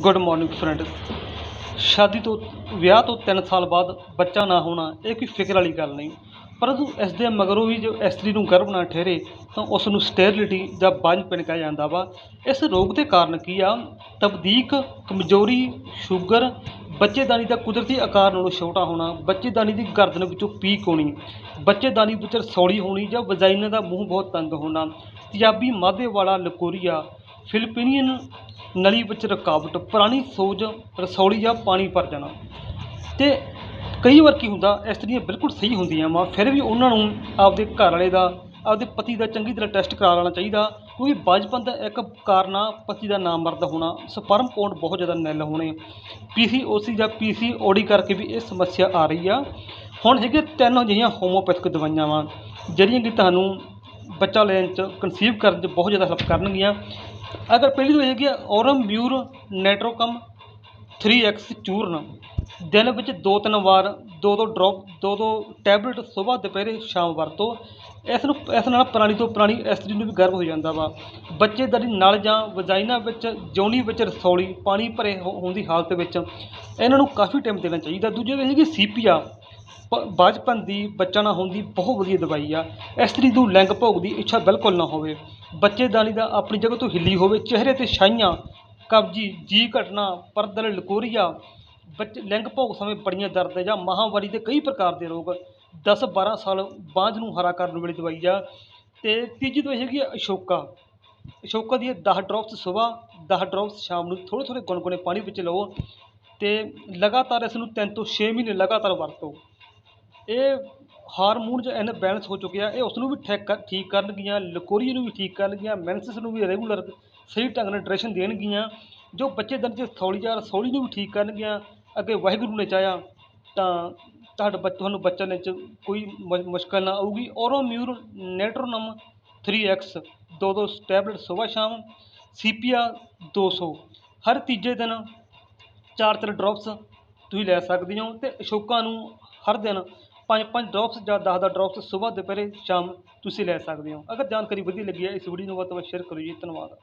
Good morning friends ਸ਼ਾਦੀ ਤੋਂ, ਵਿਆਹ ਤੋਂ 3 ਸਾਲ ਬਾਅਦ ਬੱਚਾ ਨਾ ਹੋਣਾ, ਇਹ ਕੋਈ ਫਿਕਰ ਵਾਲੀ ਗੱਲ ਨਹੀਂ। ਪਰੰਤੂ ਇਸ ਦੇ ਮਗਰੋਂ ਵੀ ਜੋ ਇਸਤਰੀ ਨੂੰ ਗਰਭ ਨਾ ਠਹਿਰੇ, ਤਾਂ ਉਸ ਨੂੰ ਸਟੇਰਿਲਿਟੀ ਜਾਂ ਬਾਂਝਪਨ ਕਿਹਾ ਜਾਂਦਾ ਵਾ। ਇਸ ਰੋਗ ਦੇ ਕਾਰਨ ਕੀ ਆ? ਤਬਦੀਕ, ਕਮਜ਼ੋਰੀ, ਸ਼ੂਗਰ, ਬੱਚੇਦਾਨੀ ਦਾ ਕੁਦਰਤੀ ਆਕਾਰ ਨਾਲੋਂ ਛੋਟਾ ਹੋਣਾ, ਬੱਚੇਦਾਨੀ ਦੀ ਗਰਦਨ ਵਿੱਚੋਂ ਪੀਕ ਹੋਣੀ, ਬੱਚੇਦਾਨੀ ਵਿੱਚ ਰਸੌਲੀ ਹੋਣੀ ਜਾਂ ਵਜਾਈਨਾ ਦਾ ਮੂੰਹ ਬਹੁਤ ਤੰਗ ਹੋਣਾ, ਤੇਜ਼ਾਬੀ ਮਾਦੇ ਵਾਲਾ ਲਕੋਰੀਆ, ਫਿਲਪੀਨੀਅਨ ਨਲੀ ਵਿੱਚ ਰੁਕਾਵਟ, ਪੁਰਾਣੀ ਸੋਜ, ਰਸੌਲੀ ਜਾਂ ਪਾਣੀ ਭਰ ਜਾਣਾ। ਅਤੇ ਕਈ ਵਾਰ ਕੀ ਹੁੰਦਾ ਇਸਤਰੀਆਂ ਬਿਲਕੁਲ ਸਹੀ ਹੁੰਦੀਆਂ ਵਾ, ਫਿਰ ਵੀ ਉਹਨਾਂ ਨੂੰ ਆਪਦੇ ਘਰ ਵਾਲੇ ਦਾ, ਆਪਦੇ ਪਤੀ ਦਾ ਚੰਗੀ ਤਰ੍ਹਾਂ ਟੈਸਟ ਕਰਾ ਲੈਣਾ ਚਾਹੀਦਾ। ਕਿਉਂਕਿ ਬਾਂਝਪਨ ਦਾ ਇੱਕ ਕਾਰਨ ਆ ਪਤੀ ਦਾ ਨਾਮ ਮਰਦ ਹੋਣਾ, ਸਪਰਮ ਕਾਊਂਟ ਬਹੁਤ ਜ਼ਿਆਦਾ ਨਿਲ ਹੋਣੇ। ਪੀਸੀਓਸੀ ਜਾਂ ਪੀਸੀਓਡੀ ਕਰਕੇ ਵੀ ਇਹ ਸਮੱਸਿਆ ਆ ਰਹੀ ਆ। ਹੁਣ ਹੈਗੇ ਤਿੰਨ ਅਜਿਹੀਆਂ ਹੋਮੋਪੈਥਿਕ ਦਵਾਈਆਂ ਵਾ, ਜਿਹੜੀਆਂ ਕਿ ਤੁਹਾਨੂੰ ਬੱਚਾ ਲੈਣ 'ਚ ਕਨਸੀਵ ਕਰਨ 'ਚ ਬਹੁਤ ਜ਼ਿਆਦਾ ਹੈਲਪ ਕਰਨਗੀਆਂ। ਅਗਰ ਪਹਿਲੀ ਦਵਾਈ ਹੈਗੀ ਆ ਔਰਮ ਮਿਊਰ ਨੈਟਰੋਕਮ 3x ਚੂਰਨ। ਦਿਨ ਵਿੱਚ ਦੋ ਤਿੰਨ ਵਾਰ, ਦੋ ਦੋ ਡ੍ਰੌਪ ਦੋ ਦੋ ਟੈਬਲੇਟ ਸਵੇਰ ਦੁਪਹਿਰੇ, ਸ਼ਾਮ ਵਰਤੋ ਇਸ ਨੂੰ, ਇਸ ਨਾਲ ਪੁਰਾਣੀ ਤੋਂ ਪੁਰਾਣੀ ਇਸਤਰੀ ਨੂੰ ਵੀ ਗਰਭ ਹੋ ਜਾਂਦਾ ਵਾ। ਬੱਚੇ ਬੱਚੇਦਾਰੀ ਨਲ ਜਾਂ ਵਜਾਈਨਾ ਵਿੱਚ, ਜੋਨੀ ਵਿੱਚ ਰਸੌਲੀ, ਪਾਣੀ ਭਰੇ ਹੋਣ ਦੀ ਹਾਲਤ ਵਿੱਚ, ਇਹਨਾਂ ਨੂੰ ਕਾਫੀ ਟਾਈਮ ਦੇਣਾ ਚਾਹੀਦਾ। ਦੂਜੇ ਵੇ ਹੈਗੀ ਸੀਪੀਆ ਬਾਝਪਨ ਦੀ ਬੱਚਾ ਨਾ ਹੋਣ ਦੀ ਬਹੁਤ ਵਧੀਆ ਦਵਾਈ ਆ। ਇਸਤਰੀ ਨੂੰ ਲਿੰਗ ਭੋਗ ਦੀ ਇੱਛਾ ਬਿਲਕੁਲ ਨਾ ਹੋਵੇ। ਬੱਚੇਦਾਨੀ ਦਾ ਆਪਣੀ ਜਗ੍ਹਾ ਤੋਂ ਹਿੱਲੀ ਹੋਵੇ। ਚਿਹਰੇ ਤੇ ਛਾਈਆਂ, ਕਬਜੀ, ਜੀ ਘਟਨਾ, ਪਰਦਲ, ਲਕੋਰੀਆ, ਬੱਚੇ, ਲਿੰਗ ਭੋਗ ਸਮੇਂ ਬੜੀਆਂ ਦਰਦ ਜਾਂ ਮਾਹਵਾਰੀ ਦੇ ਕਈ ਪ੍ਰਕਾਰ ਦੇ ਰੋਗ 10 12 ਸਾਲ ਬਾਂਝ ਨੂੰ ਹਰਾ ਕਰਨ ਵਾਲੀ ਦਵਾਈ ਆ। ਅਤੇ ਤੀਜੀ ਦਵਾਈ ਹੈਗੀ ਆ ਅਸ਼ੋਕਾ। ਅਸ਼ੋਕਾ ਦੀਆਂ ਦਸ ਡਰੋਪਸ ਸੁਬਾਹ ਦਸ ਡਰੋਪਸ ਸ਼ਾਮ ਨੂੰ ਥੋੜ੍ਹੇ ਥੋੜ੍ਹੇ ਗੁਣਗੁਣੇ ਪਾਣੀ ਵਿੱਚ ਲਓ ਅਤੇ ਲਗਾਤਾਰ ਇਸ ਨੂੰ ਤਿੰਨ ਤੋਂ ਛੇ ਮਹੀਨੇ ਲਗਾਤਾਰ ਵਰਤੋ। ਇਹ ਹਾਰਮੋਨ ਜੋ ਇਨ ਹੋ ਚੁੱਕਿਆ, ਇਹ ਉਸ ਨੂੰ ਵੀ ਠੀਕ ਠੀਕ ਕਰਨਗੀਆਂ ਲਕੋਰੀਏ ਨੂੰ ਵੀ ਠੀਕ ਕਰਨਗੀਆਂ ਮੈਂਸਸ ਨੂੰ ਵੀ ਰੈਗੂਲਰ ਸਹੀ ਢੰਗ ਨਾਲ ਡਰੈਸ਼ਨ ਦੇਣਗੀਆਂ, ਜੋ ਬੱਚੇ ਦਿਨ 'ਚ ਸੌਲੀ ਜਾਂ ਸੌਲੀ ਨੂੰ ਵੀ ਠੀਕ ਕਰਨਗੀਆਂ, ਅੱਗੇ ਵਾਹਿਗੁਰੂ ਨੇ ਚਾਹਿਆ, ਤਾਂ ਤੁਹਾਡਾ ਬੱਚ, ਤੁਹਾਨੂੰ ਬੱਚਾ ਲੈਣ 'ਚ ਕੋਈ ਮੁ ਮੁਸ਼ਕਲ ਨਾ ਆਊਗੀ। ਔਰੋਮਿਊਰ ਨੈਟਰੋਨਮ 3x ਦੋ ਦੋ ਟੈਬਲੇਟ ਸੁਬਹ ਸ਼ਾਮ, ਸੀਪੀਆ 200 ਹਰ ਤੀਜੇ ਦਿਨ ਚਾਰ ਚਾਰ ਡ੍ਰੌਪਸ ਤੁਸੀਂ ਲੈ ਸਕਦੇ ਹੋ ਅਤੇ ਅਸ਼ੋਕਾ ਨੂੰ ਹਰ ਦਿਨ ਪੰਜ ਪੰਜ ਡ੍ਰੌਪਸ ਜਾਂ ਦਸ ਦਸ ਡ੍ਰੌਪਸ ਸੁਬਾਹ ਦੁਪਹਿਰੇ ਸ਼ਾਮ ਤੁਸੀਂ ਲੈ ਸਕਦੇ ਹੋ। ਅਗਰ ਜਾਣਕਾਰੀ ਵਧੀਆ ਲੱਗੀ ਹੈ ਇਸ ਵੀਡੀਓ ਨੂੰ ਵੱਧ ਤੋਂ ਵੱਧ ਸ਼ੇਅਰ ਕਰੋ ਜੀ। ਧੰਨਵਾਦ।